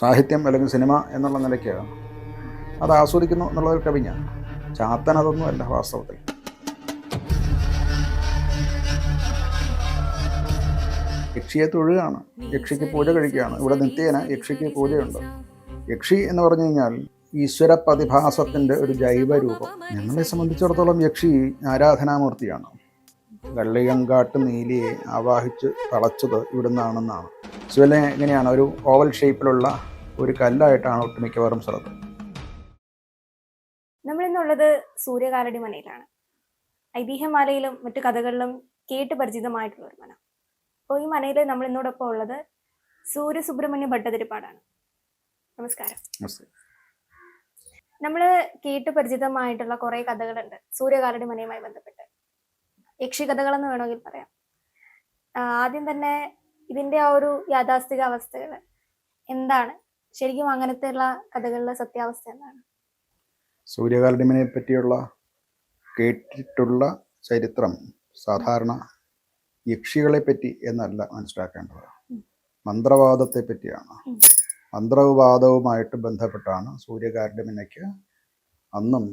സാഹിത്യം അല്ലെങ്കിൽ സിനിമ എന്നുള്ള നിലയ്ക്ക് അത് ആസ്വദിക്കുന്നു എന്നുള്ളൊരു കവിഞ്ഞ ചാത്തൻ അതൊന്നുമല്ല വാസ്തവത്തിൽ. യക്ഷിയെ തൊഴുകയാണ്. യക്ഷിക്ക് പൂജ കഴിക്കുകയാണ്. ഇവിടെ നിത്യേന യക്ഷിക്ക് പൂജയുണ്ട്. യക്ഷി എന്ന് പറഞ്ഞു കഴിഞ്ഞാൽ ഈശ്വര പ്രതിഭാസത്തിന്റെ ഒരു ജൈവരൂപം. ഞങ്ങളെ സംബന്ധിച്ചിടത്തോളം യക്ഷി ആരാധനാമൂർത്തിയാണ്. വെള്ളയങ്കാട്ട് നീലിയെ ആവാഹിച്ച് തളച്ചത് ഇവിടുന്നാണെന്നാണ്. ശിവനെ എങ്ങനെയാണ്? ഒരു ഓവൽ ഷേപ്പിലുള്ള ഒരു കല്ലായിട്ടാണ് ഒട്ടുമിക്കവാറും സ്ഥലത്ത് നമ്മളിന്നുള്ളത് സൂര്യകാലടി മനയിലാണ് ഐതിഹ്യമാലയിലും മറ്റു കഥകളിലും കേട്ട് പരിചിതമായിട്ടുള്ള ഒരു മന അപ്പോൾ ഈ മനയിൽ നമ്മൾ ഇന്നോടൊപ്പം ഉള്ളത് സൂര്യസുബ്രഹ്മണ്യ ഭട്ടതിരിപ്പാടാണ്. നമസ്കാരം. നമ്മൾ കേട്ട് പരിചിതമായിട്ടുള്ള കുറേ കഥകളുണ്ട് സൂര്യകാലടി മനയുമായി ബന്ധപ്പെട്ട്. യക്ഷി എന്ന് വേണമെങ്കിൽ പറയാം. ആദ്യം തന്നെ ഇതിന്റെ ആ ഒരു യാഥാസ്ഥിക അവസ്ഥകൾ എന്താണ്? ശരിക്കും അങ്ങനത്തെ ഉള്ള കഥകളിലെ സത്യാവസ്ഥ എന്താണ്? സൂര്യകാലടിമനെ പറ്റിയുള്ള കേട്ടിട്ടുള്ള ചരിത്രം സാധാരണ യക്ഷികളെ പറ്റി എന്നല്ല മനസ്സിലാക്കേണ്ടത്. മന്ത്രവാദത്തെ പറ്റിയാണ്. മന്ത്രവാദവുമായിട്ട് ബന്ധപ്പെട്ടാണ് സൂര്യകാരഡമിനയ്ക്ക് അന്നും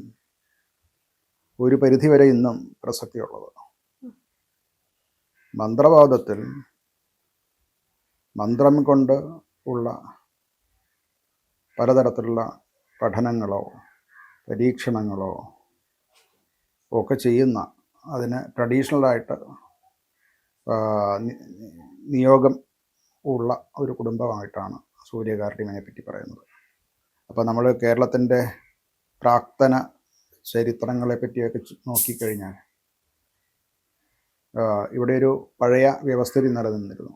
ഒരു പരിധിവരെ ഇന്നും പ്രസക്തിയുള്ളത്. മന്ത്രവാദത്തിൽ മന്ത്രം കൊണ്ട് ഉള്ള പലതരത്തിലുള്ള പഠനങ്ങളോ പരീക്ഷണങ്ങളോ ഒക്കെ ചെയ്യുന്ന അതിന് ട്രഡീഷണലായിട്ട് നിയോഗം ഉള്ള ഒരു കുടുംബമായിട്ടാണ് സൂര്യകാർഡിമനെ പറ്റി പറയുന്നത്. അപ്പോൾ നമ്മൾ കേരളത്തിന്റെ പ്രാക്തന ചരിത്രങ്ങളെ പറ്റിയൊക്കെ നോക്കിക്കഴിഞ്ഞാൽ ഇവിടെ ഒരു പഴയ വ്യവസ്ഥിതി നിലനിന്നിരുന്നു.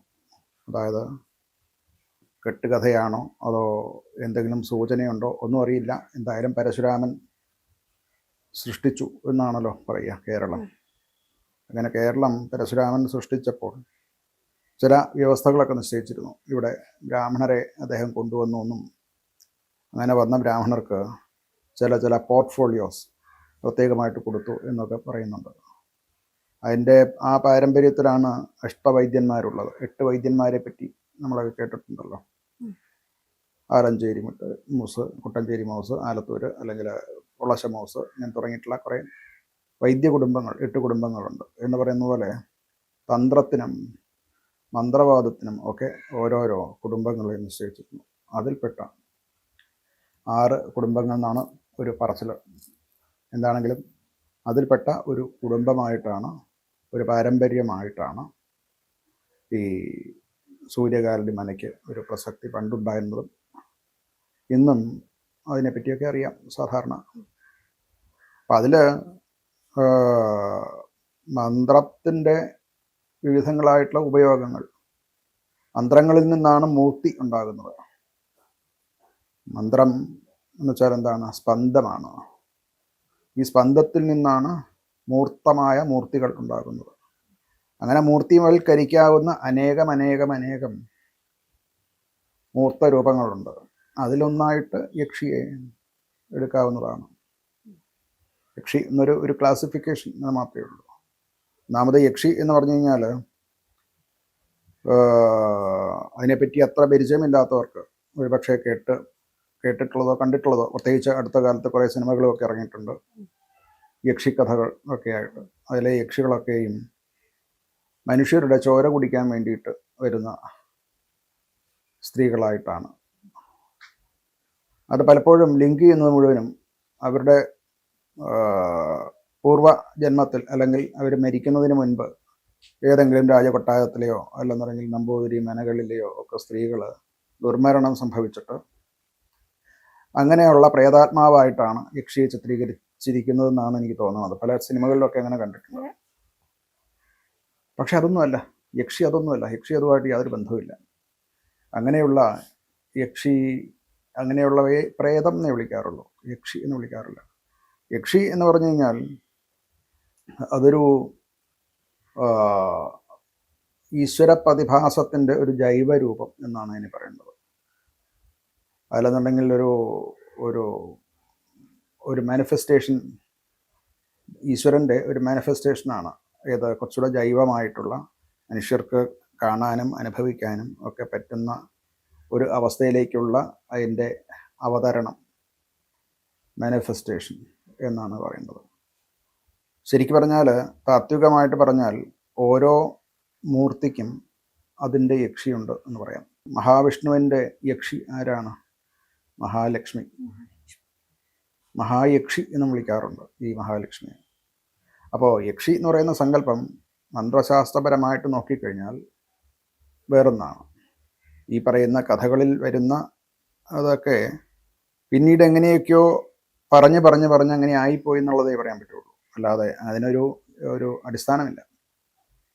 അതായത് കെട്ടുകഥയാണോ അതോ എന്തെങ്കിലും സൂചനയുണ്ടോ ഒന്നും അറിയില്ല. എന്തായാലും പരശുരാമൻ സൃഷ്ടിച്ചു എന്നാണല്ലോ പറയുക കേരളം. അങ്ങനെ കേരളം പരശുരാമൻ സൃഷ്ടിച്ചപ്പോൾ ചില വ്യവസ്ഥകളൊക്കെ നിശ്ചയിച്ചിരുന്നു. ഇവിടെ ബ്രാഹ്മണരെ അദ്ദേഹം കൊണ്ടുവന്നു എന്നും അങ്ങനെ വന്ന ബ്രാഹ്മണർക്ക് ചില ചില പോർട്ട്ഫോളിയോസ് പ്രത്യേകമായിട്ട് കൊടുത്തു എന്നൊക്കെ പറയുന്നുണ്ട്. അതിന്റെ ആ പാരമ്പര്യത്തിലാണ് അഷ്ടവൈദ്യന്മാരുള്ളത്. എട്ട് വൈദ്യന്മാരെ പറ്റി നമ്മളൊക്കെ കേട്ടിട്ടുണ്ടല്ലോ. ആലഞ്ചേരി മുട്ട് മൂസ് കുട്ടഞ്ചേരി മൗസ് ആലത്തൂര് അല്ലെങ്കിൽ പൊളശ മൗസ് ഞാൻ തുടങ്ങിയിട്ടുള്ള കുറേ വൈദ്യ കുടുംബങ്ങൾ എട്ട് കുടുംബങ്ങളുണ്ട്. എന്ന് പറയുന്ന പോലെ തന്ത്രത്തിനും മന്ത്രവാദത്തിനും ഒക്കെ ഓരോരോ കുടുംബങ്ങളെ നിശ്ചയിച്ചിരുന്നു. അതിൽപ്പെട്ട ആറ് കുടുംബങ്ങൾ എന്നാണ് ഒരു പറച്ചിൽ എന്താണെങ്കിലും അതിൽപ്പെട്ട ഒരു കുടുംബമായിട്ടാണ് ഒരു പാരമ്പര്യമായിട്ടാണ് ഈ സൂര്യകാലടി മനയ്ക്ക് ഒരു പ്രസക്തി പണ്ടുണ്ടായിരുന്നതും ഇന്നും അതിനെപ്പറ്റിയൊക്കെ അറിയാം സാധാരണ. അപ്പം അതിൽ മന്ത്രത്തിന്റെ വിവിധങ്ങളായിട്ടുള്ള ഉപയോഗങ്ങൾ മന്ത്രങ്ങളിൽ നിന്നാണ് മൂർത്തി ഉണ്ടാകുന്നത്. മന്ത്രം എന്ന് വെച്ചാൽ എന്താണ്? സ്പന്ദമാണ്. ഈ സ്പന്ദത്തിൽ നിന്നാണ് മൂർത്തമായ മൂർത്തികൾ ഉണ്ടാകുന്നത്. അങ്ങനെ മൂർത്തിവൽക്കരിക്കാവുന്ന അനേകം അനേകം അനേകം മൂർത്ത രൂപങ്ങളുണ്ട് അതിലൊന്നായിട്ട് യക്ഷിയെ എടുക്കാവുന്നതാണ്. യക്ഷി എന്നൊരു ഒരു ക്ലാസിഫിക്കേഷൻ എന്ന് മാത്രമേ ഉള്ളൂ. ഒന്നാമത് യക്ഷി എന്ന് പറഞ്ഞു കഴിഞ്ഞാൽ അതിനെപ്പറ്റി അത്ര പരിചയമില്ലാത്തവർക്ക് ഒരുപക്ഷെ കേട്ട് കേട്ടിട്ടുള്ളതോ കണ്ടിട്ടുള്ളതോ പ്രത്യേകിച്ച് അടുത്ത കാലത്ത് കുറേ സിനിമകളും ഒക്കെ ഇറങ്ങിയിട്ടുണ്ട്. യക്ഷിക്കഥകൾ ഒക്കെയായിട്ട്. അതിലെ യക്ഷികളൊക്കെയും മനുഷ്യരുടെ ചോര കുടിക്കാൻ വേണ്ടിയിട്ട് വരുന്ന സ്ത്രീകളായിട്ടാണ്. അത് പലപ്പോഴും ലിങ്ക് ചെയ്യുന്നത് മുഴുവനും അവരുടെ പൂർവ ജന്മത്തിൽ അല്ലെങ്കിൽ അവർ മരിക്കുന്നതിന് മുൻപ് ഏതെങ്കിലും രാജകൊട്ടാരത്തിലെയോ അല്ലെന്നുണ്ടെങ്കിൽ നമ്പൂതിരി മനകളിലെയോ ഒക്കെ സ്ത്രീകൾ ദുർമരണം സംഭവിച്ചിട്ട് അങ്ങനെയുള്ള പ്രേതാത്മാവായിട്ടാണ് യക്ഷിയെ ചിത്രീകരിച്ചിരിക്കുന്നതെന്നാണ് എനിക്ക് തോന്നുന്നത്. പല സിനിമകളിലൊക്കെ അങ്ങനെ കണ്ടിട്ടുണ്ട്. പക്ഷെ അതൊന്നുമല്ല. യക്ഷി അതൊന്നുമല്ല. യക്ഷി അതുമായിട്ട് യാതൊരു ബന്ധവുമില്ല. അങ്ങനെയുള്ള യക്ഷി അങ്ങനെയുള്ളവയെ പ്രേതം എന്നേ വിളിക്കാറുള്ളൂ. യക്ഷി എന്ന് വിളിക്കാറില്ല. യക്ഷി എന്ന് പറഞ്ഞു കഴിഞ്ഞാൽ അതൊരു ഈശ്വര പ്രതിഭാസത്തിന്റെ ഒരു ജൈവരൂപം എന്നാണ് അതിന് പറയുന്നത്. അല്ലെന്നുണ്ടെങ്കിൽ ഒരു ഒരു ഒരു മാനിഫെസ്റ്റേഷൻ ഈശ്വരന്റെ ഒരു മാനിഫെസ്റ്റേഷനാണ് ഏത് കുറച്ചുകൂടെ ജൈവമായിട്ടുള്ള മനുഷ്യർക്ക് കാണാനും അനുഭവിക്കാനും ഒക്കെ പറ്റുന്ന ഒരു അവസ്ഥയിലേക്കുള്ള അതിന്റെ അവതരണം മാനിഫെസ്റ്റേഷൻ എന്നാണ് പറയുന്നത്. ശരിക്കും പറഞ്ഞാൽ താത്വികമായിട്ട് പറഞ്ഞാൽ ഓരോ മൂർത്തിക്കും അതിന്റെ യക്ഷിയുണ്ട് എന്ന് പറയാം. മഹാവിഷ്ണുവിന്റെ യക്ഷി ആരാണ്? മഹാലക്ഷ്മി. മഹായക്ഷി എന്ന് വിളിക്കാറുണ്ട് ഈ മഹാലക്ഷ്മിയെ. അപ്പോൾ യക്ഷി എന്ന് പറയുന്ന സങ്കല്പം മന്ത്രശാസ്ത്രപരമായിട്ട് നോക്കിക്കഴിഞ്ഞാൽ വേറൊന്നാണ്. ഈ പറയുന്ന കഥകളിൽ വരുന്ന അതൊക്കെ പിന്നീട് എങ്ങനെയൊക്കെയോ പറഞ്ഞ് പറഞ്ഞ് പറഞ്ഞ് അങ്ങനെ ആയിപ്പോയി എന്നുള്ളതേ പറയാൻ പറ്റുള്ളൂ. അല്ലാതെ അതിനൊരു ഒരു അടിസ്ഥാനമില്ല.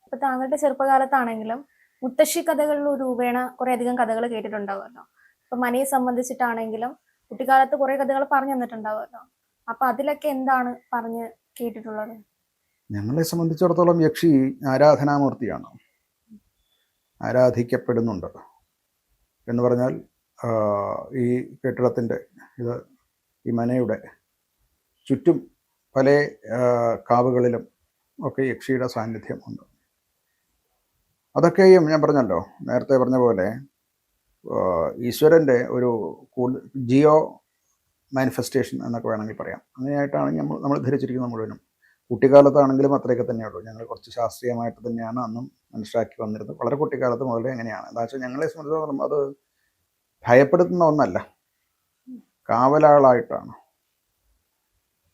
ഇപ്പൊ താങ്കളുടെ ചെറുപ്പകാലത്താണെങ്കിലും മുത്തശ്ശി കഥകളിൽ രൂപേണ കുറേ അധികം കഥകൾ കേട്ടിട്ടുണ്ടാവുമല്ലോ. ഇപ്പൊ മനയെ സംബന്ധിച്ചിട്ടാണെങ്കിലും കുട്ടിക്കാലത്ത് കുറെ കഥകൾ പറഞ്ഞു തന്നിട്ടുണ്ടാവുമല്ലോ. അപ്പൊ അതിലൊക്കെ എന്താണ് പറഞ്ഞ് കേട്ടിട്ടുള്ളത്? ഞങ്ങളെ സംബന്ധിച്ചിടത്തോളം യക്ഷി ആരാധനാമൂർത്തിയാണ്. ആരാധിക്കപ്പെടുന്നുണ്ട് എന്ന് പറഞ്ഞാൽ ഈ കെട്ടിടത്തിന്റെ ഇത് ഈ മനയുടെ ചുറ്റും പല കാവുകളിലും ഒക്കെ യക്ഷിയുടെ സാന്നിധ്യം ഉണ്ട്. അതൊക്കെയും ഞാൻ പറഞ്ഞല്ലോ നേരത്തെ പറഞ്ഞ പോലെ ഈശ്വരന്റെ ഒരു കൂടുതൽ ജിയോ മാനിഫെസ്റ്റേഷൻ എന്നൊക്കെ വേണമെങ്കിൽ പറയാം. അങ്ങനെയായിട്ടാണ് നമ്മൾ നമ്മൾ ധരിച്ചിരിക്കുന്നത് മുഴുവനും. കുട്ടിക്കാലത്താണെങ്കിലും അത്രയൊക്കെ തന്നെയുള്ളൂ. ഞങ്ങൾ കുറച്ച് ശാസ്ത്രീയമായിട്ട് തന്നെയാണ് അന്നും മനസ്സിലാക്കി വന്നിരുന്നത്. വളരെ കുട്ടിക്കാലത്ത് മുതലേ എങ്ങനെയാണ് എന്താ വെച്ചാൽ ഞങ്ങളെ സംബന്ധിച്ചിടത്തോളം അത് ഭയപ്പെടുത്തുന്ന ഒന്നല്ല. കാവലാളായിട്ടാണ്.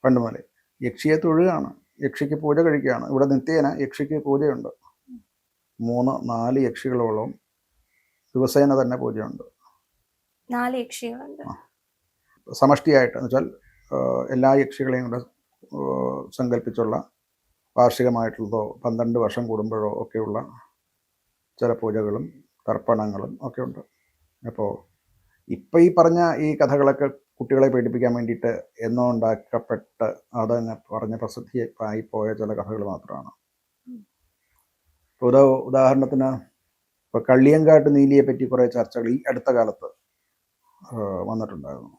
പണ്ട് മുതലേ യക്ഷിയെ തൊഴുകയാണ്. യക്ഷിക്ക് പൂജ കഴിക്കുകയാണ്. ഇവിടെ നിത്യേന യക്ഷിക്ക് പൂജയുണ്ട്. മൂന്ന് നാല് യക്ഷികളോളം ദിവസേന തന്നെ പൂജയുണ്ട്. നാല് യക്ഷികളുണ്ട്. സമഷ്ടിയായിട്ട് എന്ന് വെച്ചാൽ എല്ലാ യക്ഷികളെയും കൂടെ സങ്കല്പിച്ചുള്ള വാർഷികമായിട്ടുള്ളതോ പന്ത്രണ്ട് വർഷം കൂടുമ്പോഴോ ഒക്കെയുള്ള ചില പൂജകളും തർപ്പണങ്ങളും ഒക്കെ ഉണ്ട് അപ്പോൾ ഇപ്പം ഈ പറഞ്ഞ ഈ കഥകളൊക്കെ കുട്ടികളെ പേടിപ്പിക്കാൻ വേണ്ടിയിട്ട് എന്നോ ഉണ്ടാക്കപ്പെട്ട് അത് പറഞ്ഞ പ്രസിദ്ധിയായി പോയ ചില കഥകൾ മാത്രമാണ്. ഇപ്പോൾ ഉദാഹരണത്തിന് ഇപ്പോൾ കള്ളിയങ്കാട്ട് നീലിയെ പറ്റി കുറേ ചർച്ചകൾ ഈ അടുത്ത കാലത്ത് വന്നിട്ടുണ്ടായിരുന്നു.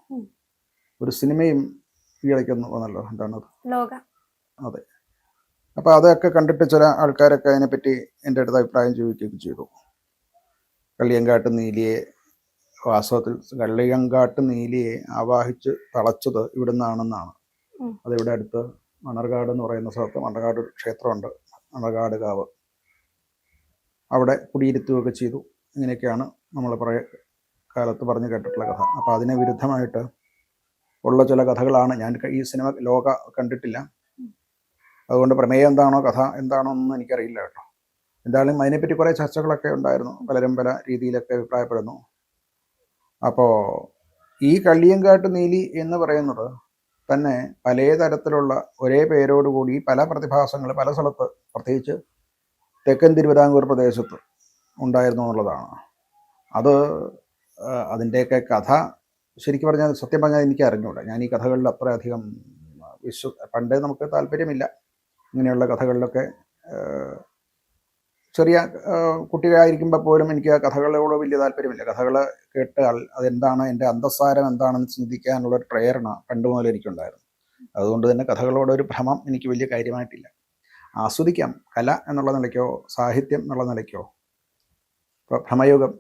ഒരു സിനിമയും ഈ ഇടയ്ക്കൊന്ന് വന്നല്ലോ എന്താണ് അതെ? അപ്പോൾ അതൊക്കെ കണ്ടിട്ട് ചില ആൾക്കാരൊക്കെ അതിനെപ്പറ്റി എന്റെ അടുത്ത് അഭിപ്രായം ചോദിക്കുകയൊക്കെ ചെയ്തു. കള്ളിയങ്കാട്ട് നീലിയെ വാസ്തവത്തിൽ കള്ളിയങ്കാട്ട് നീലിയെ ആവാഹിച്ച് തളച്ചത് ഇവിടെ നിന്നാണെന്നാണ് ഉം. അതിവിടെ അടുത്ത് മണർകാട് എന്ന് പറയുന്ന സ്ഥലത്ത് മണർകാട് ഒരു ക്ഷേത്രമുണ്ട്. മണർകാട് കാവ്. അവിടെ കുടിയിരുത്തുകയൊക്കെ ചെയ്തു. ഇങ്ങനെയൊക്കെയാണ് നമ്മൾ പറയ കാലത്ത് പറഞ്ഞു കേട്ടിട്ടുള്ള കഥ. അപ്പോൾ അതിനെ വിരുദ്ധമായിട്ട് ഉള്ള ചില കഥകളാണ് ഞാൻ ഈ സിനിമ ലോക കണ്ടിട്ടില്ല. അതുകൊണ്ട് പ്രമേയം എന്താണോ കഥ എന്താണോ എന്നൊന്നും എനിക്കറിയില്ല കേട്ടോ. എന്തായാലും അതിനെപ്പറ്റി കുറേ ചർച്ചകളൊക്കെ ഉണ്ടായിരുന്നു. പലരും പല രീതിയിലൊക്കെ അഭിപ്രായപ്പെടുന്നു. അപ്പോൾ ഈ കള്ളിയങ്കാട്ട് നീലി എന്ന് പറയുന്നത് തന്നെ പല തരത്തിലുള്ള ഒരേ പേരോടുകൂടി പല പ്രതിഭാസങ്ങൾ പല സ്ഥലത്ത് പ്രത്യേകിച്ച് തെക്കൻ തിരുവിതാംകൂർ പ്രദേശത്ത് ഉണ്ടായിരുന്നു എന്നുള്ളതാണ്. അത് അതിന്റെയൊക്കെ കഥ ശരിക്കും പറഞ്ഞാൽ സത്യം പറഞ്ഞാൽ എനിക്ക് അറിഞ്ഞൂട. ഞാൻ ഈ കഥകളിൽ അത്രയധികം വിശ്വ പണ്ട് നമുക്ക് താല്പര്യമില്ല ഇങ്ങനെയുള്ള കഥകളിലൊക്കെ ചെറിയ കുട്ടികളായിരിക്കുമ്പോൾ പോലും എനിക്ക് ആ കഥകളോട് വലിയ താല്പര്യമില്ല. കഥകൾ കേട്ടാൽ അതെന്താണ് എന്റെ അന്തസ്സാരം എന്താണെന്ന് ചിന്തിക്കാനുള്ള ഒരു പ്രേരണ പണ്ട് മുതൽ എനിക്കുണ്ടായിരുന്നു. അതുകൊണ്ട് തന്നെ കഥകളോട് ഒരു ഭ്രമം എനിക്ക് വലിയ കാര്യമായിട്ടില്ല. ആസ്വദിക്കാം. കല എന്നുള്ള നിലയ്ക്കോ സാഹിത്യം എന്നുള്ള നിലയ്ക്കോ. ഇപ്പോൾ ഭ്രമയുഗം.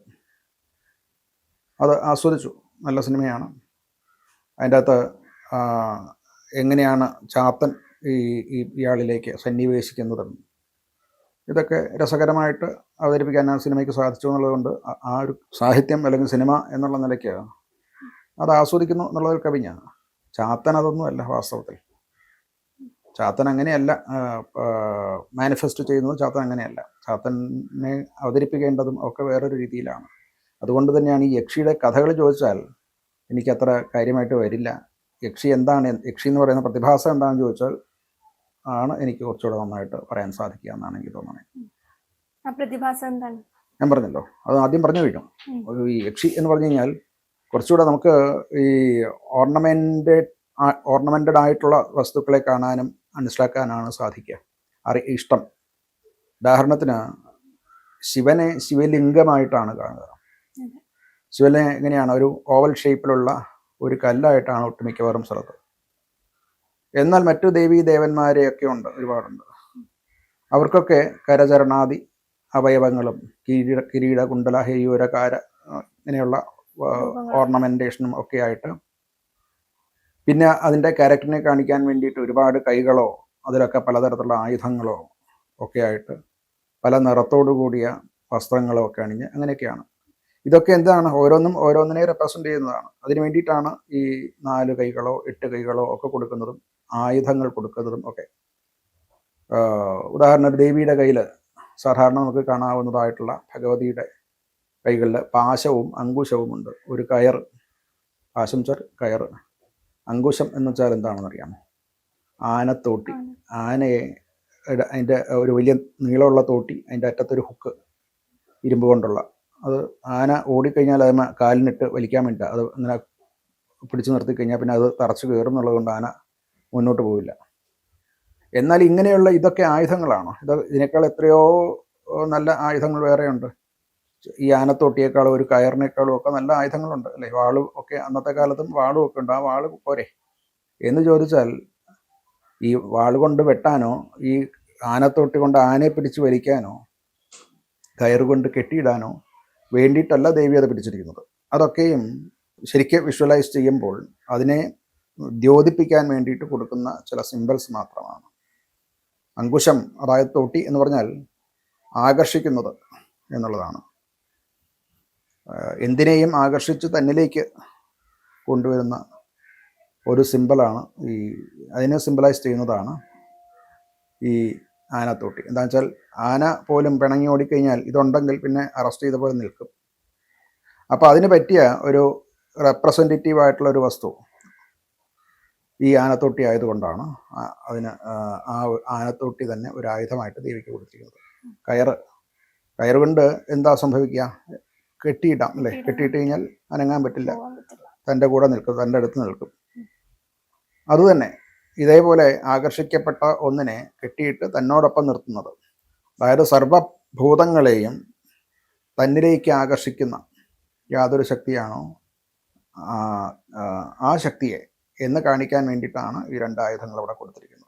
അത് ആസ്വദിച്ചു. നല്ല സിനിമയാണ്. അതിന്റെ അകത്ത് എങ്ങനെയാണ് ചാത്തൻ ഈ ഇയാളിലേക്ക് സന്നിവേശിക്കുന്നതും? ഇതൊക്കെ രസകരമായിട്ട് അവതരിപ്പിക്കാൻ ആ സിനിമയ്ക്ക് സാധിച്ചു എന്നുള്ളതുകൊണ്ട് ആ ഒരു സാഹിത്യം അല്ലെങ്കിൽ സിനിമ എന്നുള്ള നിലയ്ക്ക് അത് ആസ്വദിക്കുന്നു എന്നുള്ളതൊരു കവിഞ്ഞാണ് ചാത്തൻ അതൊന്നുമല്ല വാസ്തവത്തിൽ. ചാത്തൻ അങ്ങനെയല്ല മാനിഫെസ്റ്റ് ചെയ്യുന്നത് ചാത്തൻ അങ്ങനെയല്ല. ചാത്തനെ അവതരിപ്പിക്കേണ്ടതും ഒക്കെ വേറൊരു രീതിയിലാണ്. അതുകൊണ്ട് തന്നെയാണ് ഈ യക്ഷിയുടെ കഥകൾ ചോദിച്ചാൽ എനിക്കത്ര കാര്യമായിട്ട് വരില്ല. യക്ഷി എന്താണ് യക്ഷി എന്ന് പറയുന്ന പ്രതിഭാസം എന്താണെന്ന് ചോദിച്ചാൽ ആണ് എനിക്ക് കുറച്ചുകൂടെ നന്നായിട്ട് പറയാൻ സാധിക്കുക എന്നാണ് എനിക്ക് തോന്നുന്നത്. പ്രതിഭാസം എന്താണ്? ഞാൻ പറഞ്ഞല്ലോ അത് ആദ്യം പറഞ്ഞു ഒരു ഈ യക്ഷി എന്ന് പറഞ്ഞു കഴിഞ്ഞാൽ കുറച്ചുകൂടെ നമുക്ക് ഈ ഓർണമെന്റഡ് ഓർണമെന്റഡ് ആയിട്ടുള്ള വസ്തുക്കളെ കാണാനും മനസ്സിലാക്കാനാണ് സാധിക്കുക. അറി ഇഷ്ടം. ഉദാഹരണത്തിന് ശിവനെ ശിവലിംഗമായിട്ടാണ് കാണുക. ശിവലിംഗം ശിവനെ എങ്ങനെയാണ്? ഒരു ഓവൽ ഷേപ്പിലുള്ള ഒരു കല്ലായിട്ടാണ് ഒട്ടുമിക്കവാറും സ്ഥലത്ത്. എന്നാൽ മറ്റു ദേവീ ദേവന്മാരെയൊക്കെ ഉണ്ട് ഒരുപാടുണ്ട്. അവർക്കൊക്കെ കരചരണാദി അവയവങ്ങളും കിരീട കിരീട കുണ്ടല ഹേയൂര കാര ഇങ്ങനെയുള്ള ഓർണമെന്റേഷനും ഓർണമെന്റേഷനും ഒക്കെ ആയിട്ട് പിന്നെ അതിന്റെ ക്യാരക്ടറിനെ കാണിക്കാൻ വേണ്ടിയിട്ട് ഒരുപാട് കൈകളോ അതിലൊക്കെ പലതരത്തിലുള്ള ആയുധങ്ങളോ ഒക്കെ ആയിട്ട് പല നിറത്തോടു കൂടിയ വസ്ത്രങ്ങളോ ഒക്കെ അണിഞ്ഞ് അങ്ങനെയൊക്കെയാണ്. ഇതൊക്കെ എന്താണ്? ഓരോന്നും ഓരോന്നിനെ റെപ്രസെന്റ് ചെയ്യുന്നതാണ്. അതിന് വേണ്ടിയിട്ടാണ് ഈ നാല് കൈകളോ എട്ട് കൈകളോ ഒക്കെ കൊടുക്കുന്നതും ആയുധങ്ങൾ കൊടുക്കുന്നതും ഒക്കെ. ഉദാഹരണം ദേവിയുടെ കയ്യിൽ സാധാരണ നമുക്ക് കാണാവുന്നതായിട്ടുള്ള ഭഗവതിയുടെ കൈകളിൽ പാശവും അങ്കുശവും ഉണ്ട് ഒരു കയർ വെച്ചാൽ കയർ അങ്കുശം എന്ന് വെച്ചാൽ എന്താണെന്ന് അറിയാമോ ആനത്തോട്ടി ആനയെ അതിന്റെ ഒരു വലിയ നീളമുള്ള തോട്ടി അതിന്റെ അറ്റത്തൊരു ഹുക്ക് ഇരുമ്പ് കൊണ്ടുള്ള. അത് ആന ഓടിക്കഴിഞ്ഞാൽ അതിന് കാലിനിട്ട് വലിക്കാൻ വേണ്ടി അത് ഇങ്ങനെ പിടിച്ചു നിർത്തി കഴിഞ്ഞാൽ പിന്നെ അത് തറച്ചു കയറും എന്നുള്ളത് കൊണ്ട് ആന മുന്നോട്ട് പോവില്ല. എന്നാൽ ഇങ്ങനെയുള്ള ഇതൊക്കെ ആയുധങ്ങളാണോ? ഇത് ഇതിനേക്കാൾ എത്രയോ നല്ല ആയുധങ്ങൾ വേറെയുണ്ട്. ഈ ആനത്തോട്ടിയേക്കാളും ഒരു കയറിനേക്കാളും ഒക്കെ നല്ല ആയുധങ്ങളുണ്ട് അല്ലേ? വാളും ഒക്കെ അന്നത്തെ കാലത്തും വാളും ഒക്കെ ഉണ്ട്. ആ വാൾ പോരെ. എന്ന് ചോദിച്ചാൽ ഈ വാൾ കൊണ്ട് വെട്ടാനോ ഈ ആനത്തോട്ടി കൊണ്ട് ആനയെ പിടിച്ച് വലിക്കാനോ കയറ് കൊണ്ട് കെട്ടിയിടാനോ വേണ്ടിയിട്ടല്ല ദേവി അത് പിടിച്ചിരിക്കുന്നത്. അതൊക്കെയും ശരിക്കും വിഷ്വലൈസ് ചെയ്യുമ്പോൾ അതിനെ ദ്യോതിപ്പിക്കാൻ വേണ്ടിയിട്ട് കൊടുക്കുന്ന ചില സിമ്പിൾസ് മാത്രമാണ്. അങ്കുശം അതായത് തോട്ടി എന്ന് പറഞ്ഞാൽ ആകർഷിക്കുന്നത് എന്നുള്ളതാണ്. എന്തിനേയും ആകർഷിച്ച് തന്നിലേക്ക് കൊണ്ടുവരുന്ന ഒരു സിമ്പിളാണ് ഈ അതിനെ സിമ്പിളൈസ് ചെയ്യുന്നതാണ് ഈ ആനത്തോട്ടി. എന്താ വെച്ചാൽ ആന പോലും പിണങ്ങി ഓടിക്കഴിഞ്ഞാൽ ഇതുണ്ടെങ്കിൽ പിന്നെ അറസ്റ്റ് ചെയ്ത പോലെ നിൽക്കും. അപ്പോൾ അതിന് പറ്റിയ ഒരു റെപ്രസെന്റേറ്റീവ് ആയിട്ടുള്ള ഒരു വസ്തു ഈ ആനത്തൊട്ടി ആയതുകൊണ്ടാണ് അതിന് ആ ആനത്തൊട്ടി തന്നെ ഒരു ആയുധമായിട്ട് ദേവിക്ക് കൊടുത്തിരിക്കുന്നത്. കയറ് കയറുകൊണ്ട് എന്താ സംഭവിക്കുക? കെട്ടിയിടാം അല്ലേ? കെട്ടിയിട്ട് കഴിഞ്ഞാൽ അനങ്ങാൻ പറ്റില്ല. തന്റെ കൂടെ നിൽക്കും തന്റെ അടുത്ത് നിൽക്കും. അതുതന്നെ ഇതേപോലെ ആകർഷിക്കപ്പെട്ട ഒന്നിനെ കെട്ടിയിട്ട് തന്നോടൊപ്പം നിർത്തുന്നത്. അതായത് സർവഭൂതങ്ങളെയും തന്നിലേക്ക് ആകർഷിക്കുന്ന യാതൊരു ശക്തിയാണോ? ആ ശക്തിയെ എന്ന് കാണിക്കാൻ വേണ്ടിയിട്ടാണ് ഈ രണ്ടായുധങ്ങൾ അവിടെ കൊടുത്തിരിക്കുന്നത്.